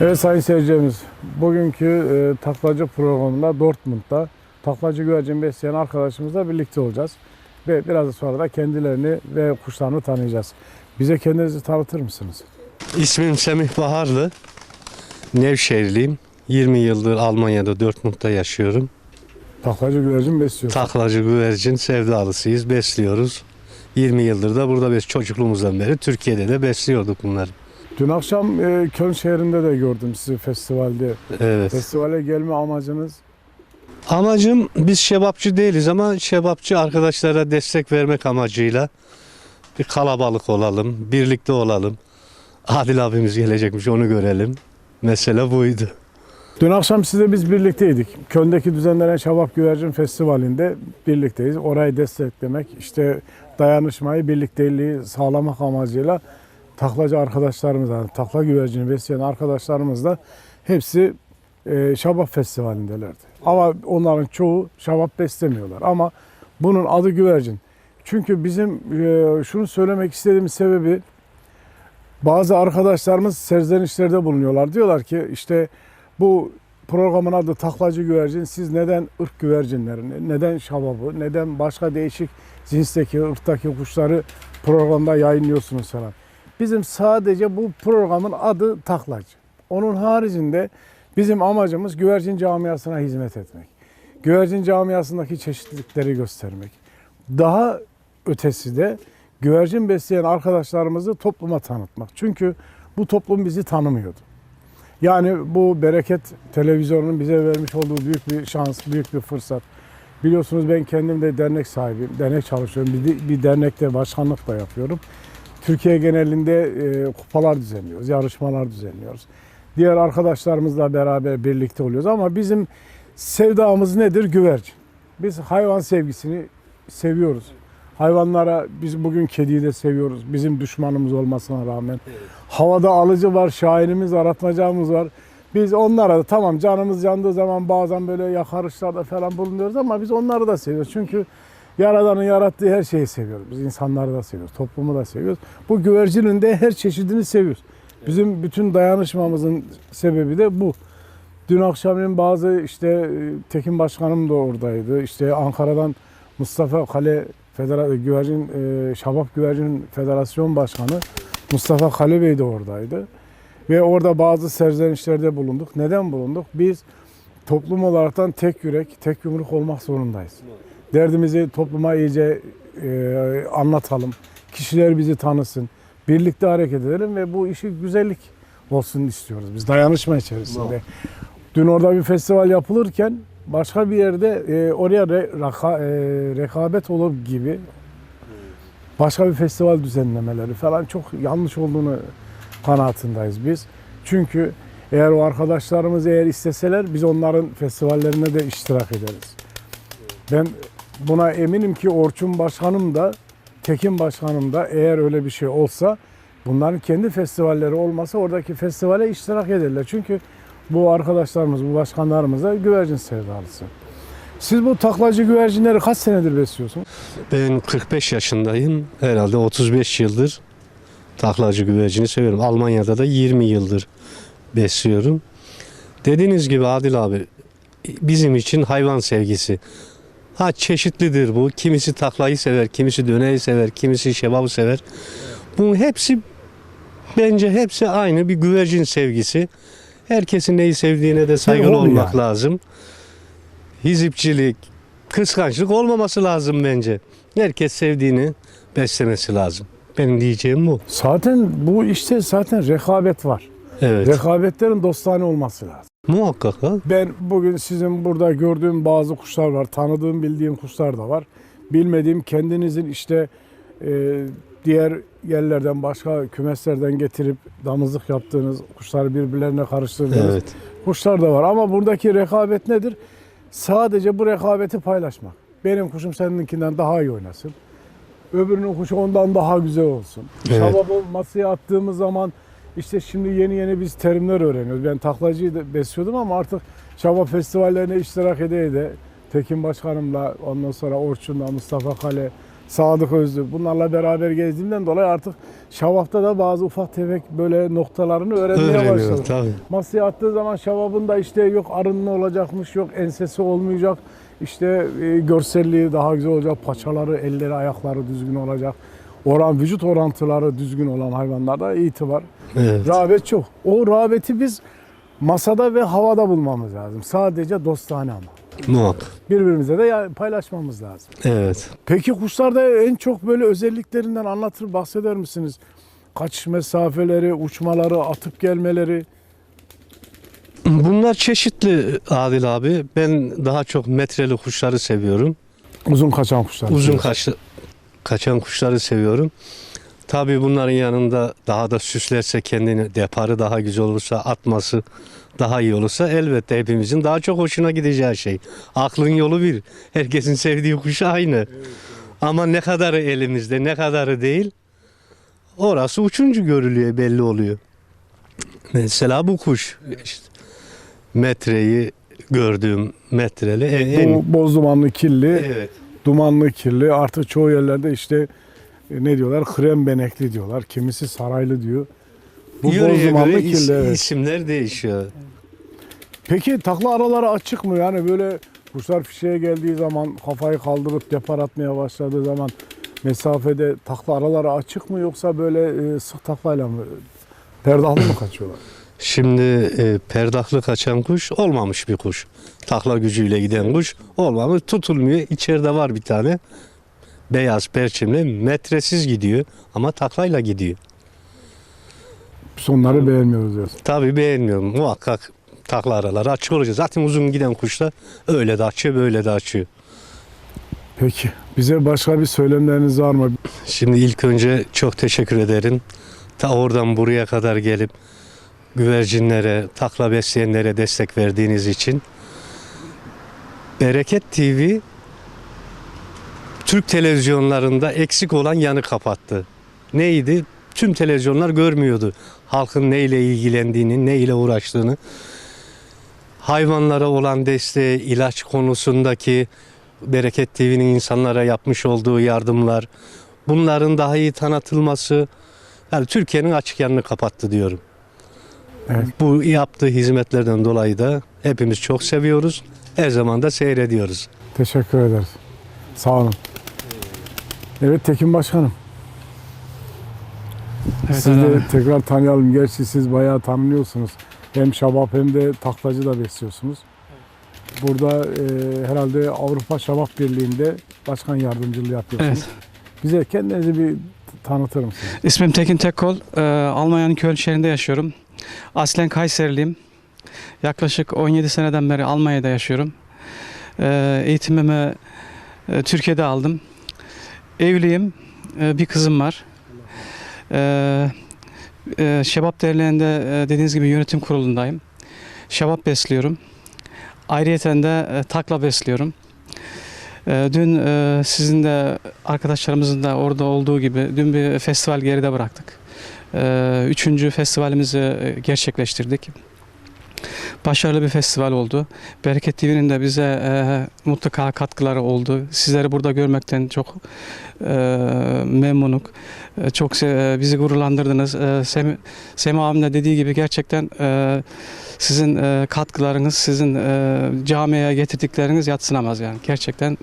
Evet sayın seyircilerimiz, bugünkü e, taklacı programında Dortmund'da taklacı güvercin besleyen arkadaşımızla birlikte olacağız. Ve biraz sonra da kendilerini ve kuşlarını tanıyacağız. Bize kendinizi tanıtır mısınız? İsmim Semih Baharlı. Nevşehirliyim. 20 yıldır Almanya'da Dortmund'da yaşıyorum. Taklacı güvercin besliyor. Taklacı güvercin sevdalısıyız, besliyoruz. 20 yıldır da burada biz çocukluğumuzdan beri Türkiye'de de besliyorduk bunları. Dün akşam e, Köln şehrinde de gördüm sizi festivalde. Evet. Festivale gelme amacınız Amacım biz şebapçı değiliz ama şebapçı arkadaşlara destek vermek amacıyla bir kalabalık olalım, birlikte olalım. Adil abimiz gelecekmiş onu görelim. Mesele buydu. Dün akşam size biz birlikteydik. Köln'deki düzenlenen Şabap Güvercin Festivali'nde birlikteyiz. Orayı desteklemek, işte dayanışmayı, birlikteliği sağlamak amacıyla taklacı arkadaşlarımız, yani takla güvercini besleyen arkadaşlarımız da hepsi e, Şabap Festivali'ndelerdi. Ama onların çoğu Şabap beslemiyorlar. Ama bunun adı güvercin. Çünkü bizim e, şunu söylemek istediğimiz sebebi bazı arkadaşlarımız serzenişlerde bulunuyorlar. Diyorlar ki işte bu programın adı taklacı güvercin. Siz neden ırk güvercinlerini, neden şababı, neden başka değişik cinsteki, ırktaki kuşları programda yayınlıyorsunuz falan. Bizim sadece bu programın adı taklacı. Onun haricinde bizim amacımız güvercin camiasına hizmet etmek. Güvercin camiasındaki çeşitlilikleri göstermek. Daha ötesi de güvercin besleyen arkadaşlarımızı topluma tanıtmak. Çünkü bu toplum bizi tanımıyordu. Yani bu bereket televizyonunun bize vermiş olduğu büyük bir şans, büyük bir fırsat. Biliyorsunuz ben kendim de dernek sahibiyim. Dernek çalışıyorum. Bir, bir dernekte başkanlık da yapıyorum. Türkiye genelinde e, kupalar düzenliyoruz, yarışmalar düzenliyoruz. Diğer arkadaşlarımızla beraber birlikte oluyoruz ama bizim sevdamız nedir? Güvercin. Biz hayvan sevgisini seviyoruz. Hayvanlara biz bugün kediyi de seviyoruz. Bizim düşmanımız olmasına rağmen. Havada alıcı var, şahinimiz var, atmacamız var. Biz onlara da tamam canımız yandığı zaman bazen böyle yakarışlarda falan bulunuyoruz ama biz onları da seviyoruz. Çünkü Yaradan'ın yarattığı her şeyi seviyoruz. Biz insanları da seviyoruz, toplumu da seviyoruz. Bu güvercinin de her çeşidini seviyoruz. Bizim bütün dayanışmamızın sebebi de bu. Dün akşamın bazı işte Tekin Başkanım da oradaydı. İşte Ankara'dan Mustafa Kale Federa Güvercin e, Şabap Güvercin Federasyon Başkanı Mustafa Kale Bey de oradaydı. Ve orada bazı serzenişlerde bulunduk. Neden bulunduk? Biz toplum olaraktan tek yürek, tek yumruk olmak zorundayız. Derdimizi topluma iyice e, anlatalım. Kişiler bizi tanısın. Birlikte hareket edelim ve bu işi güzellik olsun istiyoruz. Biz dayanışma içerisinde. Dün orada bir festival yapılırken başka bir yerde e, oraya re- raka- e, rekabet olur gibi başka bir festival düzenlemeleri falan çok yanlış olduğunu kanaatindayız biz. Çünkü eğer o arkadaşlarımız eğer isteseler biz onların festivallerine de iştirak ederiz. Ben buna eminim ki Orçun Başkanım da Tekin Başkanım da eğer öyle bir şey olsa bunların kendi festivalleri olmasa oradaki festivale iştirak ederler. Çünkü bu arkadaşlarımız, bu başkanlarımız da güvercin sevdalısı. Siz bu taklacı güvercinleri kaç senedir besliyorsunuz? Ben 45 yaşındayım. Herhalde 35 yıldır taklacı güvercini seviyorum. Almanya'da da 20 yıldır besliyorum. Dediğiniz gibi Adil abi bizim için hayvan sevgisi. Ha çeşitlidir bu. Kimisi taklayı sever, kimisi döneyi sever, kimisi şebabı sever. Bunun hepsi bence hepsi aynı bir güvercin sevgisi. Herkesin neyi sevdiğine de saygılı olmak yani. lazım. Hizipçilik, kıskançlık olmaması lazım bence. Herkes sevdiğini beslemesi lazım. Benim diyeceğim bu. Zaten bu işte zaten rekabet var. Evet. Rekabetlerin dostane olması lazım. Muhakkak ha. Ben bugün sizin burada gördüğüm bazı kuşlar var. Tanıdığım, bildiğim kuşlar da var. Bilmediğim kendinizin işte e, diğer yerlerden, başka kümeslerden getirip damızlık yaptığınız kuşları birbirlerine karıştırdığınız Evet. kuşlar da var. Ama buradaki rekabet nedir? Sadece bu rekabeti paylaşmak. Benim kuşum seninkinden daha iyi oynasın. Öbürünün kuşu ondan daha güzel olsun. Evet. Şababı masaya attığımız zaman işte şimdi yeni yeni biz terimler öğreniyoruz. Ben taklacıyı da besliyordum ama artık şabap festivallerine iştirak ede ede Tekin Başkanımla ondan sonra Orçun'la Mustafa Kale Sadık Özlü. Bunlarla beraber gezdiğimden dolayı artık Şavap'ta da bazı ufak tefek böyle noktalarını öğrenmeye Öğreniyor başladım. tabii. Masaya attığı zaman şevabın da işte yok arınma olacakmış, yok ensesi olmayacak. İşte e, görselliği daha güzel olacak, paçaları, elleri, ayakları düzgün olacak. Oran, vücut orantıları düzgün olan hayvanlarda itibar, Evet. rağbet çok. O rağbeti biz masada ve havada bulmamız lazım. Sadece dostane ama. Muhakkak. Birbirimize de paylaşmamız lazım. Evet. Peki kuşlarda en çok böyle özelliklerinden anlatır, bahseder misiniz? Kaçış mesafeleri, uçmaları, atıp gelmeleri. Bunlar çeşitli Adil abi. Ben daha çok metreli kuşları seviyorum. Uzun kaçan kuşlar. Uzun kaçlı, kaçan kuşları seviyorum. Tabii bunların yanında daha da süslerse kendini deparı daha güzel olursa atması daha iyi olursa elbette hepimizin daha çok hoşuna gideceği şey. Aklın yolu bir. Herkesin sevdiği kuş aynı. Ama ne kadarı elimizde ne kadarı değil orası uçuncu görülüyor belli oluyor. Mesela bu kuş işte metreyi gördüğüm metreli en, en- Bu boz dumanlı kirli, evet. Dumanlı kirli. Artık çoğu yerlerde işte e, ne diyorlar? Krem benekli diyorlar. Kimisi saraylı diyor. Bu boz Yöreye dumanlı göre kirli. evet. isimler değişiyor. Peki takla araları açık mı? Yani böyle kuşlar fişeğe geldiği zaman kafayı kaldırıp depar atmaya başladığı zaman mesafede takla araları açık mı yoksa böyle e, sık taklayla mı? Perdahlı mı kaçıyorlar? Şimdi e, perdaklı kaçan kuş olmamış bir kuş. Takla gücüyle giden kuş olmamış. Tutulmuyor. İçeride var bir tane. Beyaz perçimli metresiz gidiyor ama taklayla gidiyor. Biz onları beğenmiyoruz diyorsun. Tabii beğenmiyorum. Muhakkak takla araları açık olacak. Zaten uzun giden kuşlar öyle de açıyor böyle de açıyor. Peki bize başka bir söylemleriniz var mı? Şimdi ilk önce çok teşekkür ederim. Ta oradan buraya kadar gelip güvercinlere, takla besleyenlere destek verdiğiniz için. Bereket TV Türk televizyonlarında eksik olan yanı kapattı. Neydi? Tüm televizyonlar görmüyordu. Halkın neyle ilgilendiğini, neyle uğraştığını. Hayvanlara olan desteği, ilaç konusundaki Bereket TV'nin insanlara yapmış olduğu yardımlar, bunların daha iyi tanıtılması, yani Türkiye'nin açık yanını kapattı diyorum. Evet. Bu yaptığı hizmetlerden dolayı da hepimiz çok seviyoruz. Her zaman da seyrediyoruz. Teşekkür ederiz. Sağ olun. Evet Tekin Başkanım. Evet, Sizi Ali de tekrar tanıyalım. Gerçi siz bayağı tanınıyorsunuz. Hem şabap hem de taklacı da besliyorsunuz. Burada e, herhalde Avrupa Şabap Birliği'nde başkan yardımcılığı yapıyorsunuz. Evet. Bize kendinizi bir tanıtır mısınız? İsmim Tekin Tekkol. Ee, Almanya'nın Köln şehrinde yaşıyorum. Aslen Kayseriliyim. Yaklaşık 17 seneden beri Almanya'da yaşıyorum. Ee, eğitimimi e, Türkiye'de aldım. Evliyim. Ee, bir kızım var. Ee, e, Şebap Derneği'nde e, dediğiniz gibi yönetim kurulundayım. Şebap besliyorum. Ayrıyeten de takla besliyorum. Dün sizin de arkadaşlarımızın da orada olduğu gibi dün bir festival geride bıraktık. Ee, Üçüncü festivalimizi e, gerçekleştirdik. Başarılı bir festival oldu. Bereket TV'nin de bize e, mutlaka katkıları oldu. Sizleri burada görmekten çok e, memnunuk. E, çok e, bizi gururlandırdınız. E, Sem Sema abim de dediği gibi gerçekten e, sizin e, katkılarınız, sizin e, camiye getirdikleriniz yatsınamaz yani. Gerçekten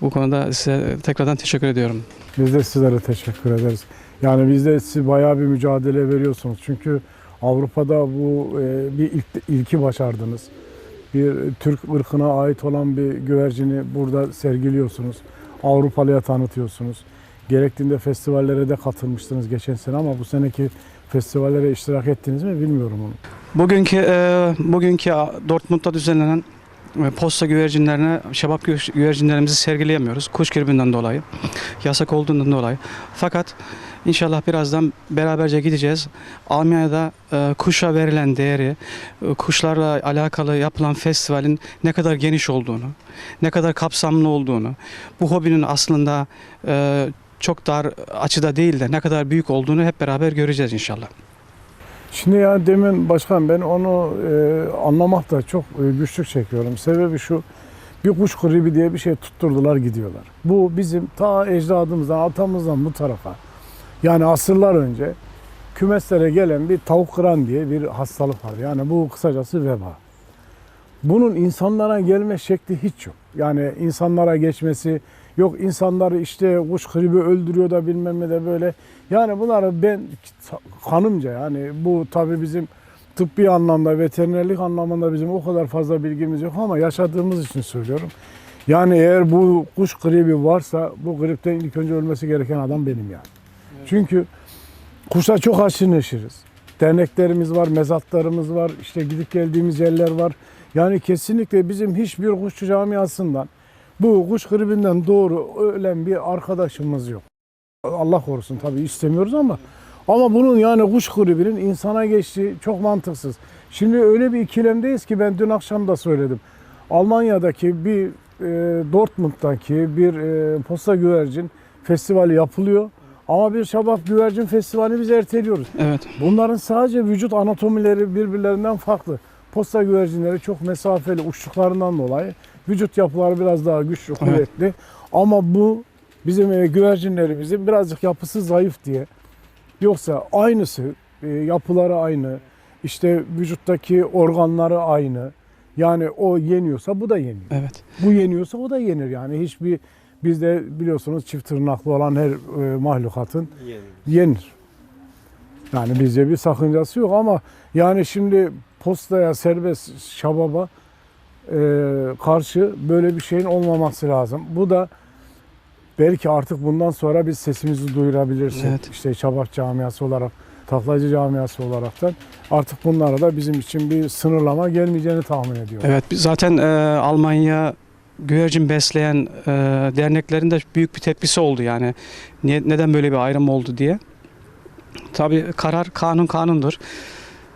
bu konuda size tekrardan teşekkür ediyorum. Biz de sizlere teşekkür ederiz. Yani biz de siz bayağı bir mücadele veriyorsunuz. Çünkü Avrupa'da bu e, bir ilk, ilki başardınız. Bir Türk ırkına ait olan bir güvercini burada sergiliyorsunuz. Avrupalıya tanıtıyorsunuz. Gerektiğinde festivallere de katılmıştınız geçen sene ama bu seneki festivallere iştirak ettiniz mi bilmiyorum onu. Bugünkü e, bugünkü Dortmund'da düzenlenen e, posta güvercinlerine şebap gü- güvercinlerimizi sergileyemiyoruz. Kuş gribinden dolayı. Yasak olduğundan dolayı. Fakat inşallah birazdan beraberce gideceğiz. Almanya'da e, kuşa verilen değeri, e, kuşlarla alakalı yapılan festivalin ne kadar geniş olduğunu, ne kadar kapsamlı olduğunu, bu hobinin aslında e, çok dar açıda değil de ne kadar büyük olduğunu hep beraber göreceğiz inşallah. Şimdi ya demin başkan ben onu e, anlamakta çok e, güçlük çekiyorum. Sebebi şu bir kuş gribi diye bir şey tutturdular gidiyorlar. Bu bizim ta ecdadımızdan, atamızdan bu tarafa yani asırlar önce kümeslere gelen bir tavuk kıran diye bir hastalık var. Yani bu kısacası veba. Bunun insanlara gelme şekli hiç yok. Yani insanlara geçmesi yok insanları işte kuş gribi öldürüyor da bilmem ne de böyle. Yani bunları ben kanımca yani bu tabii bizim tıbbi anlamda, veterinerlik anlamında bizim o kadar fazla bilgimiz yok ama yaşadığımız için söylüyorum. Yani eğer bu kuş gribi varsa bu gripten ilk önce ölmesi gereken adam benim yani. Çünkü kuşa çok haşır. Derneklerimiz var, mezatlarımız var, işte gidip geldiğimiz yerler var. Yani kesinlikle bizim hiçbir kuşçu camiasından bu kuş gribinden doğru ölen bir arkadaşımız yok. Allah korusun tabii istemiyoruz ama ama bunun yani kuş gribinin insana geçtiği çok mantıksız. Şimdi öyle bir ikilemdeyiz ki ben dün akşam da söyledim. Almanya'daki bir e, Dortmund'daki bir e, posta güvercin festivali yapılıyor. Ama bir şabak güvercin festivali biz erteliyoruz. Evet. Bunların sadece vücut anatomileri birbirlerinden farklı. Posta güvercinleri çok mesafeli uçtuklarından dolayı vücut yapıları biraz daha güçlü, Evet. kuvvetli. Ama bu bizim e, güvercinlerimizin birazcık yapısı zayıf diye. Yoksa aynısı, e, yapıları aynı, işte vücuttaki organları aynı. Yani o yeniyorsa bu da yeniyor. Evet. Bu yeniyorsa o da yenir yani. Hiçbir bizde biliyorsunuz çift tırnaklı olan her e, mahlukatın yenir. Yani bizce bir sakıncası yok ama yani şimdi postaya, serbest şababa e, karşı böyle bir şeyin olmaması lazım. Bu da belki artık bundan sonra biz sesimizi duyurabilirsek Evet. işte Çabak camiası olarak, Taklacı camiası olaraktan artık bunlara da bizim için bir sınırlama gelmeyeceğini tahmin ediyorum. Evet. biz Zaten e, Almanya güvercin besleyen e, derneklerin de büyük bir tepkisi oldu yani. Niye, neden böyle bir ayrım oldu diye. Tabii karar kanun kanundur.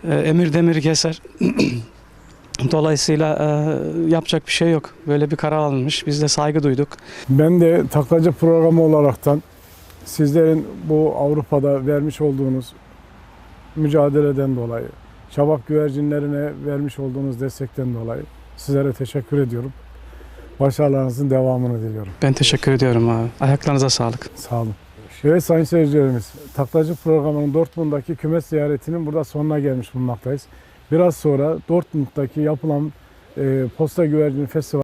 E, emir demir keser. Dolayısıyla e, yapacak bir şey yok. Böyle bir karar alınmış. Biz de saygı duyduk. Ben de taklacı programı olaraktan sizlerin bu Avrupa'da vermiş olduğunuz mücadeleden dolayı, çabak güvercinlerine vermiş olduğunuz destekten dolayı sizlere teşekkür ediyorum. Başarılarınızın devamını diliyorum. Ben teşekkür ediyorum abi. Ayaklarınıza sağlık. Sağ olun. Evet sayın seyircilerimiz, Taklacı programının Dortmund'daki kümes ziyaretinin burada sonuna gelmiş bulunmaktayız. Biraz sonra Dortmund'daki yapılan e, Posta Güvercin Festivali